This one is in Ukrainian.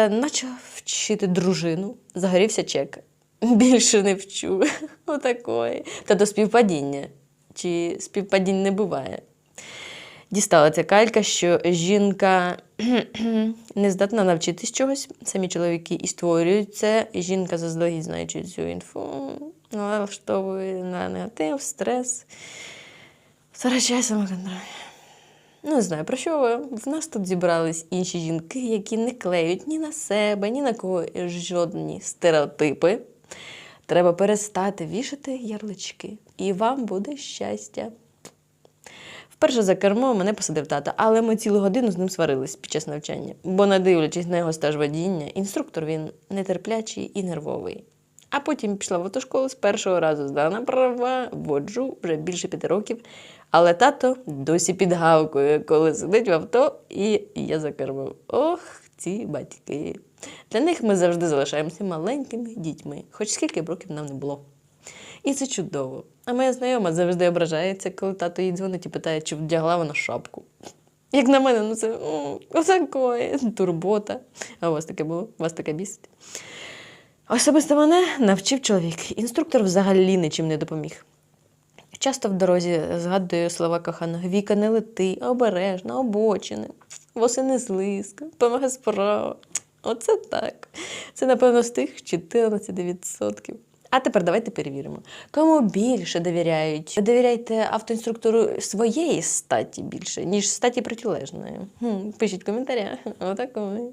Начав вчити дружину, загорівся чек. Більше не вчу. Отакої. Та до співпадіння. Чи співпадінь не буває. Дістала ця калька, що жінка не здатна навчитись чогось. Самі чоловіки і створюють це. Жінка заздалегідь знаючи цю інфу, налаштовує на негатив, стрес, втрачає самоконтроль. Ну, не знаю, про що ви. В нас тут зібрались інші жінки, які не клеють ні на себе, ні на кого жодні стереотипи. Треба перестати вішати ярлички, і вам буде щастя. Вперше за кермо мене посадив тата, але ми цілу годину з ним сварились під час навчання. Бо, не дивлячись на його стаж водіння, інструктор він нетерплячий і нервовий. А потім пішла в автошколу з першого разу здана права, воджу вже більше п'яти років. Але тато досі підгавкує, коли сидить в авто, і я за кермом. Ох, ці батьки. Для них ми завжди залишаємося маленькими дітьми, хоч скільки б років нам не було. І це чудово. А моя знайома завжди ображається, коли тато їй дзвонить і питає, чи вдягла вона шапку. Як на мене, ну це отакої, турбота. А у вас таке було? У вас таке бісить? Особисто мене навчив чоловік. Інструктор взагалі нічим не допоміг. Часто в дорозі згадую слова коханого Віка не лети, обережно, обочини, восени злиска, помага справа. Оце так. Це, напевно, з тих 14%. А тепер давайте перевіримо. Кому більше довіряють? Ви довіряєте автоінструктору своєї статі більше, ніж статі протилежної? Хм, пишіть в коментарях. Отакої.